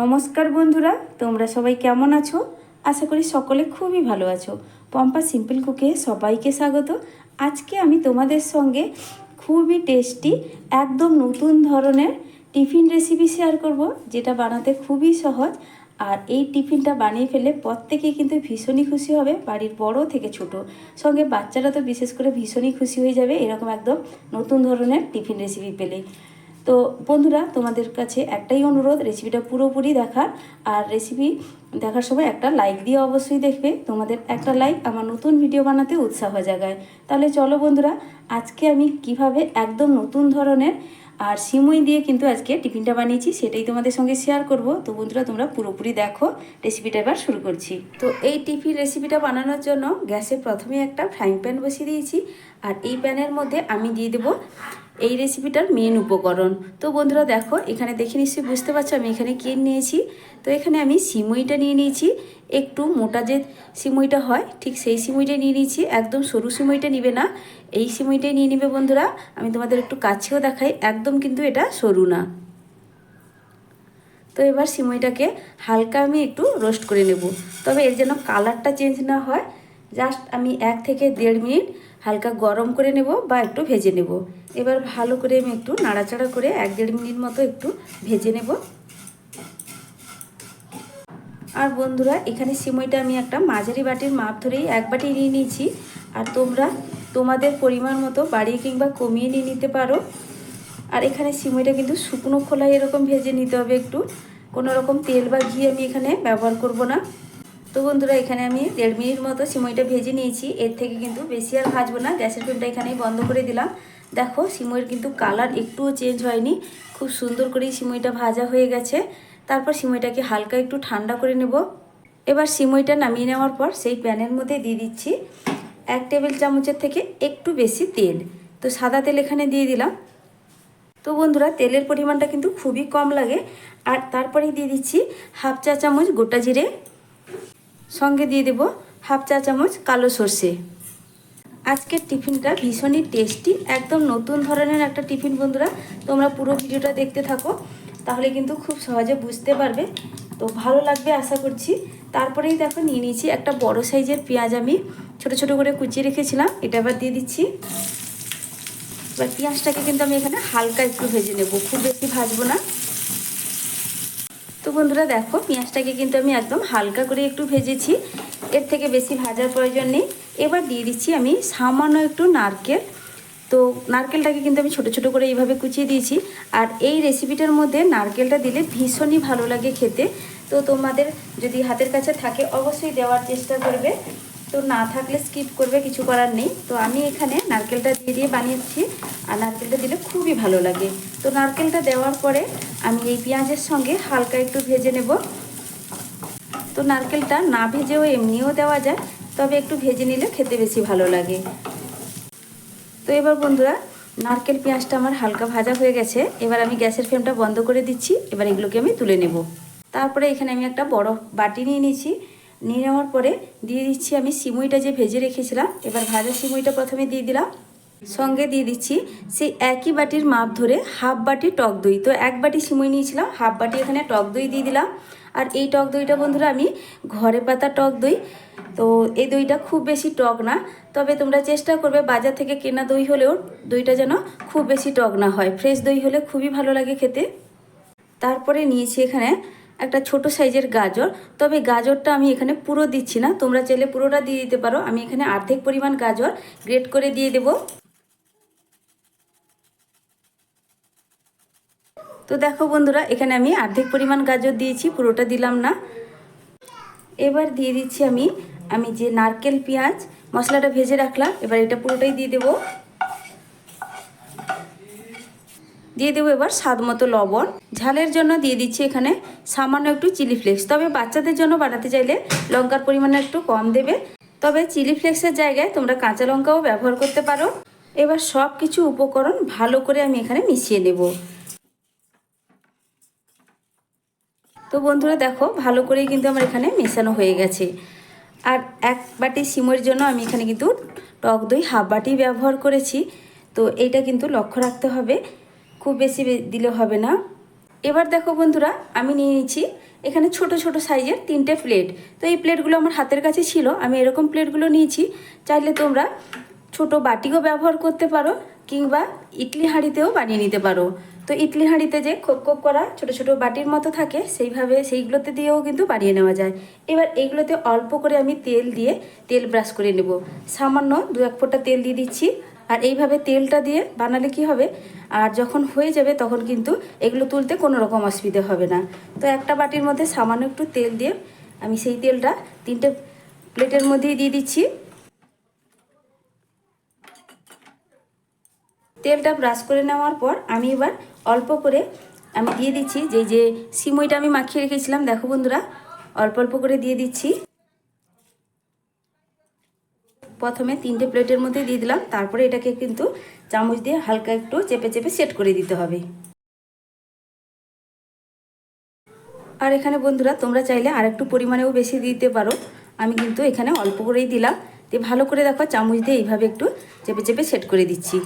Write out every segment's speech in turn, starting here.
নমস্কার বন্ধুরা, তোমরা সবাই কেমন আছো? আশা করি সকলে খুবই ভালো আছো। পম্পা সিম্পল কুকে সবাইকে স্বাগত। আজকে আমি তোমাদের সঙ্গে খুবই টেস্টি, একদম নতুন ধরনের টিফিন রেসিপি শেয়ার করব, যেটা বানাতে খুবই সহজ। আর এই টিফিনটা বানিয়ে ফেলে প্রত্যেকেই কিন্তু ভীষণই খুশি হবে, বাড়ির বড় থেকে ছোট। সঙ্গে বাচ্চারা তো বিশেষ করে ভীষণই খুশি হয়ে যাবে, এরকম একদম নতুন ধরনের টিফিন রেসিপি পেলে। তো বন্ধুরা, তোমাদের কাছে একটাই অনুরোধ রেসিপিটা পুরোপুরি দেখার। আর রেসিপি দেখার সময় একটা লাইক দিয়ে অবশ্যই দেখবে। তোমাদের একটা লাইক আমার নতুন ভিডিও বানাতে উৎসাহ জাগায়। তাহলে চলো বন্ধুরা, আজকে আমি কীভাবে একদম নতুন ধরনের আর সিমুই দিয়ে কিন্তু আজকে টিফিনটা বানিয়েছি, সেটাই তোমাদের সঙ্গে শেয়ার করব। তো বন্ধুরা, তোমরা পুরোপুরি দেখো রেসিপিটা এবার শুরু করছি। তো এই টিফিন রেসিপিটা বানানোর জন্য গ্যাসে প্রথমে একটা ফ্রাইং প্যান বসিয়ে দিয়েছি। আর এই প্যানের মধ্যে আমি দিয়ে দেবো এই রেসিপিটার মেন উপকরণ। তো বন্ধুরা দেখো, এখানে দেখে নিশ্চয়ই বুঝতে পারছ আমি এখানে কী নিয়েছি। তো এখানে আমি সিমইটা নিয়ে নিয়েছি, একটু মোটা যে সিমইটা হয়, ঠিক সেই সিমইটা নিয়ে নিয়েছি। একদম সরু সিমইটা নিবে না, এই সিমইটাই নিয়ে নিবে বন্ধুরা। আমি তোমাদের একটু কাছেও দেখাই, একদম কিন্তু এটা সরু না। তো এবার সিমইটাকে হালকা আমি একটু রোস্ট করে নেব। তবে এর যেন কালারটা চেঞ্জ না হয় জাস্ট আমি এক থেকে দেড় মিনিট হালকা গরম করে নেব বা একটু ভেজে নেব। এবার ভালো করে আমি একটু নাড়াচাড়া করে এক দেড় মিনিট মতো একটু ভেজে নেব। আর বন্ধুরা, এখানে সিমইটা আমি একটা মাঝারি বাটির মাপ ধরেই এক বাটি নিয়ে নিয়েছি। আর তোমরা তোমাদের পরিমাণ মতো বাড়িয়ে কিংবা কমিয়ে নিয়ে নিতে পারো। আর এখানে সিমইটা কিন্তু শুকনো খোলায় এরকম ভেজে নিতে হবে একটু। কোনো রকম তেল বা ঘি আমি এখানে ব্যবহার করব না। তো বন্ধুরা, এখানে আমি দেড় মিনিট মতো সিমইটা ভেজে নিয়েছি। এর থেকে কিন্তু বেশি আর ভাজবো না। গ্যাসের ফ্লেমটা এখানেই বন্ধ করে দিলাম। দেখো, সিমইয়ের কিন্তু কালার একটুও চেঞ্জ হয়নি। খুব সুন্দর করেই সিমইটা ভাজা হয়ে গেছে। তারপর সিমইটাকে হালকা একটু ঠান্ডা করে নেব। এবার সিমইটা নামিয়ে নেওয়ার পর সেই প্যানের মধ্যে দিয়ে দিচ্ছি এক টেবিল চামচের থেকে একটু বেশি তেল। তো সাদা তেল এখানে দিয়ে দিলাম। তো বন্ধুরা, তেলের পরিমাণটা কিন্তু খুবই কম লাগে। আর তারপরেই দিয়ে দিচ্ছি হাফ চা চামচ গোটা জিরে। সঙ্গে দিয়ে দেব হাফ চা চামচ কালো সর্ষে। আজকের টিফিনটা ভীষণই টেস্টি, একদম নতুন ধরনের একটা টিফিন বন্ধুরা, তোমরা পুরো ভিডিওটা দেখতে থাকো, তাহলে কিন্তু খুব সহজে বুঝতে পারবে। তো ভালো লাগবে আশা করছি। তারপরেই দেখো নিয়ে নিয়েছি একটা বড় সাইজের পেঁয়াজ আমি, ছোট ছোট করে কুচিয়ে রেখেছিলাম, এটা এবার দিয়ে দিচ্ছি। এবার পেঁয়াজটাকে কিন্তু আমি এখানে হালকা একটু ভেজে নেব, খুব বেশি ভাজবো না। বন্ধুরা দেখো, পেঁয়াজটাকে কিন্তু আমি একদম হালকা করে একটু ভেজেছি। এর থেকে বেশি ভাজার প্রয়োজন নেই। এবার দিয়ে দিচ্ছি আমি সামান্য একটু নারকেল। তো নারকেলটাকে কিন্তু আমি ছোট ছোট করে এইভাবে কুচিয়ে দিয়েছি। আর এই রেসিপিটার মধ্যে নারকেলটা দিলে ভীষণই ভালো লাগে খেতে। তো তোমাদের যদি হাতের কাছে থাকে, অবশ্যই দেওয়ার চেষ্টা করবে। তো না থাকলে স্কিপ করবে, কিছু করার নেই। তো আমি এখানে নারকেলটা দিয়ে দিয়ে বানিয়েছি। আর নারকেলটা দিলে খুবই ভালো লাগে। তো নারকেলটা দেওয়ার পরে আমি এই পেঁয়াজের সঙ্গে হালকা একটু ভেজে নেব। তো নারকেলটা না ভেজেও এমনিও দেওয়া যায়, তবে একটু ভেজে নিলে খেতে বেশি ভালো লাগে। তো এবার বন্ধুরা, নারকেল পেঁয়াজটা আমার হালকা ভাজা হয়ে গেছে। এবার আমি গ্যাসের ফ্লেমটা বন্ধ করে দিচ্ছি। এবার এগুলোকে আমি তুলে নেব। তারপরে এখানে আমি একটা বড় বাটি নিয়ে নিয়েছি। নিয়ে নেওয়ার পরে দিয়ে দিচ্ছি আমি সিমুইটা যে ভেজে রেখেছিলাম। এবার ভাজা সিমুইটা প্রথমে দিয়ে দিলাম। সঙ্গে দিয়ে দিচ্ছি। সেই একই বাটির মাপ ধরে হাফ বাটি টক দই। তো এক বাটি সিমুই নিয়েছিলাম, হাফ বাটি এখানে টক দই দিয়ে দিলাম। আর এই টক দইটা বন্ধুরা আমি ঘরে পাতা টক দই। তো এই দইটা খুব বেশি টক না, তবে তোমরা চেষ্টা করবে বাজার থেকে কেনা দই হলেও দইটা যেন খুব বেশি টক না হয়। ফ্রেশ দই হলে খুবই ভালো লাগে খেতে। তারপরে নিয়েছি এখানে একটা ছোট সাইজের গাজর। তবে গাজরটা আমি এখানে পুরো দিচ্ছি না, তোমরা চাইলে পুরোটা দিয়ে দিতে পারো। আমি এখানে অর্ধেক পরিমাণ গাজর গ্রেট করে দিয়ে দেব। তো দেখো বন্ধুরা, এখানে আমি অর্ধেক পরিমাণ গাজর দিয়েছি, পুরোটা দিলাম না। এবার দিয়ে দিচ্ছি আমি আমি যে নারকেল পেঁয়াজ, মশলাটা ভেজে রাখলাম, এবার এটা পুরোটাই দিয়ে দেবো। দিয়ে দেবো এবার স্বাদ মতো লবণ। ঝালের জন্য দিয়ে দিচ্ছি এখানে সামান্য একটু চিলি ফ্লেক্স। তবে বাচ্চাদের জন্য বানাতে চাইলে লঙ্কার পরিমাণটা একটু কম দেবে। তবে চিলি ফ্লেক্সের জায়গায় তোমরা কাঁচা লঙ্কাও ব্যবহার করতে পারো। এবার সব কিছু উপকরণ ভালো করে আমি এখানে মিশিয়ে নেব। তো বন্ধুরা দেখো, ভালো করেই কিন্তু আমার এখানে মেশানো হয়ে গেছে। আর এক বাটি সিমের জন্য আমি এখানে কিন্তু টক দই হাফ বাটি ব্যবহার করেছি। তো এইটা কিন্তু লক্ষ্য রাখতে হবে, খুব বেশি দিলে হবে না। এবার দেখো বন্ধুরা, আমি নিয়ে নিচ্ছি এখানে ছোট ছোট সাইজের তিনটে প্লেট। তো এই প্লেটগুলো আমার হাতের কাছে ছিল, আমি এরকম প্লেটগুলো নিয়েছি। চাইলে তোমরা ছোট বাটিও ব্যবহার করতে পারো, কিংবা ইডলি হাঁড়িতেও বানিয়ে নিতে পারো। তো ইডলি হাঁড়িতে যে খোপ খোপ করা ছোট ছোট বাটির মতো থাকে, সেইভাবে সেইগুলোতে দিয়েও কিন্তু বানিয়ে নেওয়া যায়। এবার এইগুলোতে অল্প করে আমি তেল দিয়ে তেল ব্রাশ করে নেব। সামান্য দু এক ফোঁটা তেল দিয়ে দিচ্ছি। আর এইভাবে তেলটা দিয়ে বানালে কি হবে? আর যখন হয়ে যাবে তখন কিন্তু এগুলো তুলতে কোনো রকম অসুবিধে হবে না। তো একটা বাটির মধ্যে সামান্য একটু তেল দিয়ে আমি সেই তেলটা তিনটে প্লেটের মধ্যেই দিয়ে দিচ্ছি। তেলটা ব্রাশ করে নেওয়ার পর আমি এবার অল্প করে আমি দিয়ে দিচ্ছি যে যে সিমইটা আমি মাখিয়ে রেখেছিলাম, দেখো বন্ধুরা, অল্প অল্প করে দিয়ে দিচ্ছি। প্রথমে তিনটে প্লেটের মধ্যে দিয়ে দিলাম, তারপরে এটাকে কিন্তু চামচ দিয়ে হালকা একটু চেপে চেপে সেট করে দিতে হবে। আর এখানে বন্ধুরা, তোমরা চাইলে আর একটু পরিমাণেও বেশি দিতে পারো। আমি কিন্তু এখানে অল্প করেই দিলাম। দিয়ে ভালো করে দেখো, চামচ দিয়ে এইভাবে একটু চেপে চেপে সেট করে দিচ্ছি।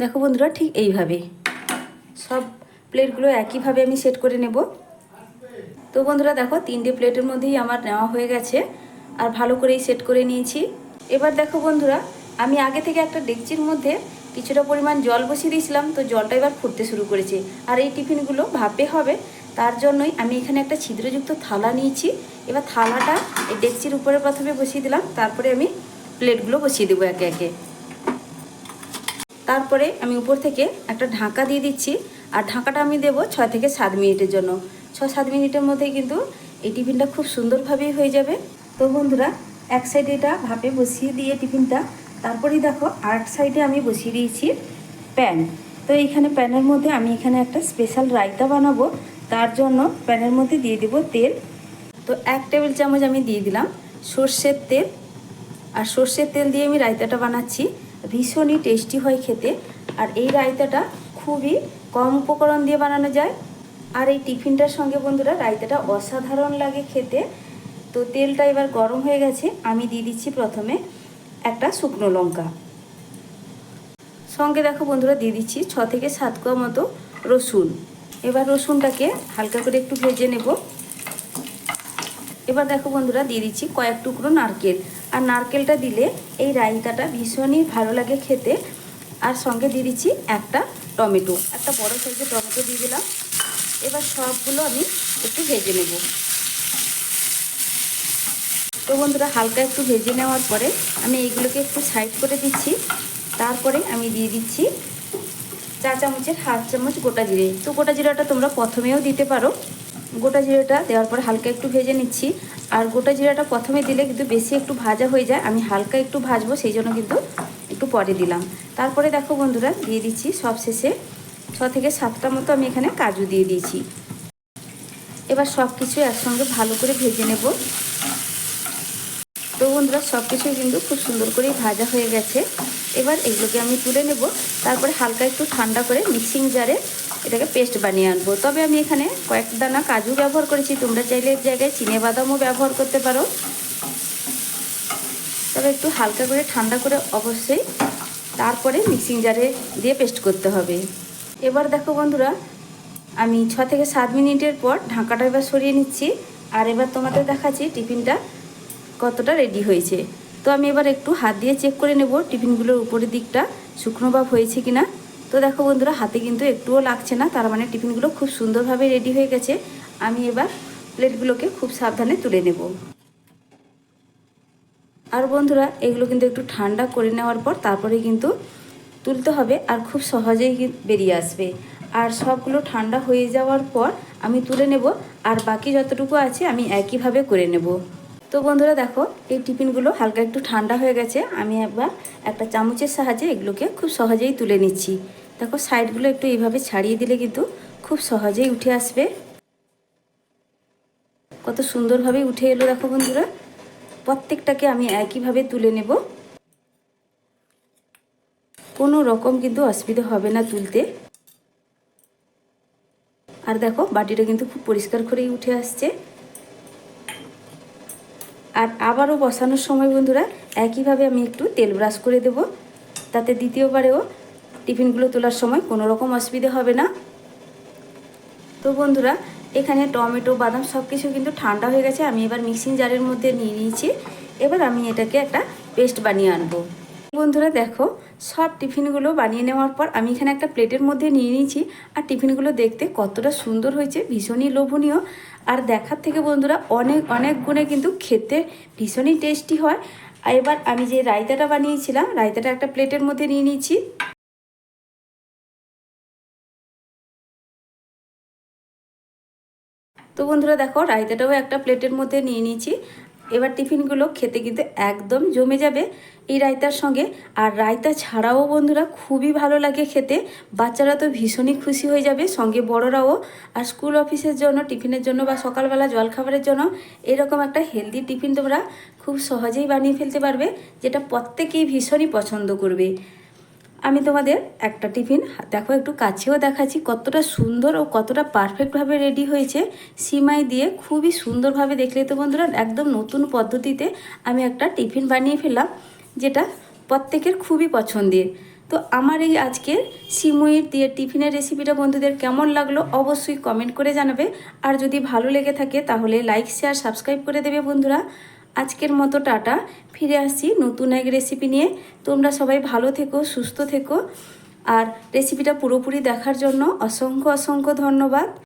দেখো বন্ধুরা, ঠিক এইভাবে সব প্লেটগুলো একইভাবে আমি সেট করে নেব। তো বন্ধুরা, দেখো, তিনটে প্লেটের মধ্যেই আমার নেওয়া হয়ে গেছে, আর ভালো করেই সেট করে নিয়েছি। এবার দেখো বন্ধুরা, আমি আগে থেকে একটা ডেকচির মধ্যে কিছুটা পরিমাণ জল বসিয়ে দিয়েছিলাম, তো জলটা এবার ফুটতে শুরু করেছে। আর এই টিফিনগুলো ভাপে হবে, তার জন্যই আমি এখানে একটা ছিদ্রযুক্ত থালা নিয়েছি। এবার থালাটা এই ডেকচির উপরে প্রথমে বসিয়ে দিলাম, তারপরে আমি প্লেটগুলো বসিয়ে দেবো একে একে। তারপরে আমি উপর থেকে একটা ঢাকা দিয়ে দিচ্ছি। আর ঢাকাটা আমি দেবো ছয় থেকে সাত মিনিটের জন্য। ছ সাত মিনিটের মধ্যে কিন্তু এই টিফিনটা খুব সুন্দরভাবেই হয়ে যাবে। তো বন্ধুরা, এক সাইডে এটা ভাপে বসিয়ে দিয়ে টিফিনটা। তারপরেই দেখো আর এক সাইডে আমি বসিয়ে দিয়েছি প্যান। তো এইখানে প্যানের মধ্যে আমি এখানে একটা স্পেশাল রায়তা বানাবো। তার জন্য প্যানের মধ্যে দিয়ে দেবো তেল। তো এক টেবিল চামচ আমি দিয়ে দিলাম সর্ষের তেল। আর সর্ষের তেল দিয়ে আমি রায়তাটা বানাচ্ছি। ভীষণই টেস্টি হয় খেতে। আর এই রায়তাটা খুবই কম উপকরণ দিয়ে বানানো যায়। আর এই টিফিনটার সঙ্গে বন্ধুরা, রায়তাটা অসাধারণ লাগে খেতে। তো তেলটা এবার গরম হয়ে গেছে, আমি দিয়ে দিচ্ছি প্রথমে একটা শুকনো লঙ্কা। সঙ্গে দেখো বন্ধুরা, দিয়ে দিচ্ছি ছ থেকে সাত কোয়া মতো রসুন। এবার রসুনটাকে হালকা করে একটু ভেজে নেব। এবার দেখো বন্ধুরা, দিয়ে দিচ্ছি কয়েক টুকরো নারকেল। আর নারকেলটা দিলে এই রায়তাটা ভীষণই ভালো লাগে খেতে। আর সঙ্গে দিয়ে দিচ্ছি একটা টমেটো। একটা বড় সাইজের টমেটো দিয়ে দিলাম। এবার সবগুলো আমি একটু ভেজে নেব। তো বন্ধুরা, হালকা একটু ভেজে নেওয়ার পরে আমি এইগুলোকে একটু সাইড করে দিচ্ছি। তারপরে আমি দিয়ে দিচ্ছি চা চামচের হাফ চামচ গোটা জিরে। তো গোটা জিরাটা তোমরা প্রথমেও দিতে পারো। গোটা জিরাটা দেওয়ার পর হালকা একটু ভেজে নিচ্ছি। আর গোটা জিরাটা প্রথমে দিলে কিন্তু বেশি একটু ভাজা হয়ে যায়। আমি হালকা একটু ভাজবো, সেই জন্য কিন্তু একটু পরে দিলাম। তারপরে দেখো বন্ধুরা, দিয়ে দিচ্ছি সব শেষে ছ থেকে সাতটা মতো আমি এখানে কাজু দিয়ে দিয়েছি। এবার সব কিছু একসঙ্গে ভালো করে ভেজে নেব। তো বন্ধুরা, সব কিছুই কিন্তু খুব সুন্দর করেই ভাজা হয়ে গেছে। এবার এগুলোকে আমি তুলে নেব। তারপরে হালকা একটু ঠান্ডা করে মিক্সিং জারে এটাকে পেস্ট বানিয়ে আনব। তবে আমি এখানে কয়েক দানা কাজু ব্যবহার করেছি। তোমরা চাইলে এর জায়গায় চিনে বাদামও ব্যবহার করতে পারো। তবে একটু হালকা করে ঠান্ডা করে অবশ্যই তারপরে মিক্সিং জারে দিয়ে পেস্ট করতে হবে। এবার দেখো বন্ধুরা, আমি ছ থেকে সাত মিনিটের পর ঢাকাটা এবার সরিয়ে নিচ্ছি। আর এবার তোমাদের দেখাচ্ছি টিফিনটা কতটা রেডি হয়েছে। তো আমি এবার একটু হাত দিয়ে চেক করে নেব টিফিনগুলোর উপরের দিকটা। শুকনো ভাব হয়েছে কিনা? তো দেখো বন্ধুরা, হাতে কিন্তু একটুও লাগছে না, তার মানে টিফিনগুলো খুব সুন্দরভাবে রেডি হয়ে গেছে। আমি এবার প্লেটগুলোকে খুব সাবধানে তুলে নেব। আর বন্ধুরা, এগুলো কিন্তু একটু ঠান্ডা করে নেওয়ার পর তারপরে কিন্তু তুলতে হবে আর খুব সহজেই বেরিয়ে আসবে। আর সবগুলো ঠান্ডা হয়ে যাওয়ার পর আমি তুলে নেব, আর বাকি যতটুকু আছে আমি একইভাবে করে নেব। তো বন্ধুরা দেখো, এই টিফিনগুলো হালকা একটু ঠান্ডা হয়ে গেছে। আমি একবার একটা চামচের সাহায্যে এগুলোকে খুব সহজেই তুলে নিচ্ছি। দেখো, সাইডগুলো একটু এইভাবে ছাড়িয়ে দিলে কিন্তু খুব সহজেই উঠে আসবে। কত সুন্দরভাবে উঠে এলো দেখো বন্ধুরা। প্রত্যেকটাকে আমি একইভাবে তুলে নেব। কোনো রকম কিন্তু অসুবিধা হবে না তুলতে। আর দেখো, বাটিটা কিন্তু খুব পরিষ্কার করেই উঠে আসছে। আর আবারও বসানোর সময় বন্ধুরা, একইভাবে আমি একটু তেল ব্রাশ করে দেব। তাতে দ্বিতীয়বারেও টিফিনগুলো তোলার সময় কোনো রকম অসুবিধে হবে না। তো বন্ধুরা, এখানে টমেটো, বাদাম সব কিছু কিন্তু ঠান্ডা হয়ে গেছে। আমি এবার মিক্সিং জারের মধ্যে নিয়ে নিয়েছি। এবার আমি এটাকে একটা পেস্ট বানিয়ে আনব। বন্ধুরা দেখো, সব টিফিনগুলো বানিয়ে নেওয়ার পর আমি এখানে একটা প্লেটের মধ্যে নিয়ে নিয়েছি। আর টিফিনগুলো দেখতে কতটা সুন্দর হয়েছে, ভীষণই লোভনীয়। আর দেখার থেকে বন্ধুরা অনেক অনেক গুণে কিন্তু খেতে ভীষণই টেস্টি হয়। আর এবার আমি যে রায়তাটা বানিয়েছিলাম, রায়তাটা একটা প্লেটের মধ্যে নিয়ে নিয়েছি তো বন্ধুরা দেখো, রায়তাটাও একটা প্লেটের মধ্যে নিয়ে নিয়েছি এবার টিফিনগুলো খেতে কিন্তু একদম জমে যাবে এই রায়তার সঙ্গে। আর রায়তা ছাড়াও বন্ধুরা খুবই ভালো লাগে খেতে। বাচ্চারা তো ভীষণই খুশি হয়ে যাবে, সঙ্গে বড়রাও। আর স্কুল অফিসের জন্য, টিফিনের জন্য বা সকালবেলা জলখাবারের জন্য এরকম একটা হেলদি টিফিন তোমরা খুব সহজেই বানিয়ে ফেলতে পারবে, যেটা প্রত্যেকেই ভীষণই পছন্দ করবে। আমি তোমাদের একটা টিফিন, দেখো একটু কাছেও দেখাচ্ছি, কতটা সুন্দর ও কতটা পারফেক্টভাবে রেডি হয়েছে। সিমাই দিয়ে খুবই সুন্দরভাবে দেখলে তো বন্ধুরা, একদম নতুন পদ্ধতিতে আমি একটা টিফিন বানিয়ে ফেললাম, যেটা প্রত্যেকের খুবই পছন্দের। তো আমার এই আজকের সিমুইর দিয়ে টিফিনের রেসিপিটা বন্ধুদের কেমন লাগল অবশ্যই কমেন্ট করে জানাবে। আর যদি ভালো লেগে থাকে, তাহলে লাইক শেয়ার সাবস্ক্রাইব করে দেবে বন্ধুরা। আজকের মতো টাটা। ফিরে আসছি নতুন এক রেসিপি নিয়ে। তোমরা সবাই ভালো থেকো, সুস্থ থেকো। আর রেসিপিটা পুরোপুরি দেখার জন্য অসংখ্য অসংখ্য ধন্যবাদ।